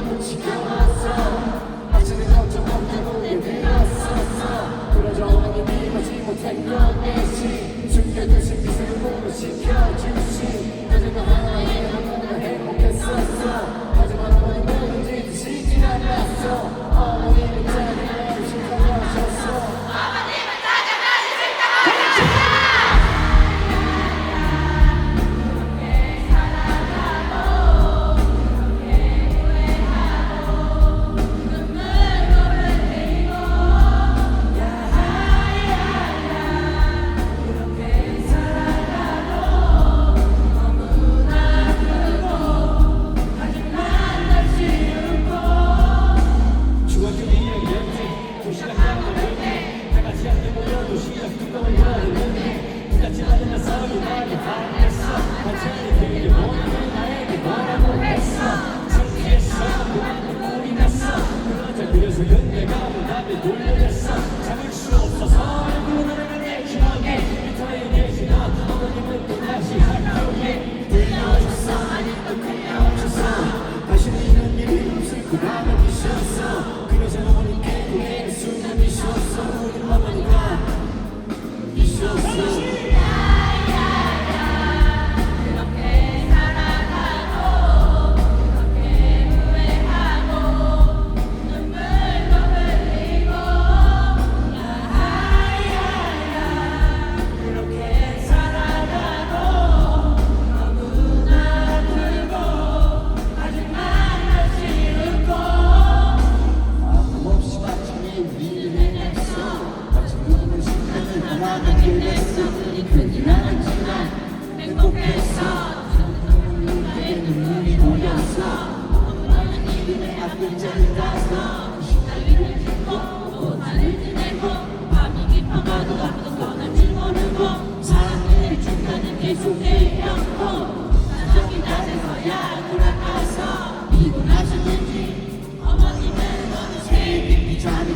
너무 지켜왔어 아침에 걱정 없다고 얘기했었어 그러죠 아니 믿어지 못한 너내시 죽게 대신 빛을 보고 시켜주시 어제는 하나에 너무나 행복했었어 하지만 어머니 뭐든지 드시진 않았어. That you let's the sun, you like it, find 어머님은 너도 제일 깊이 자리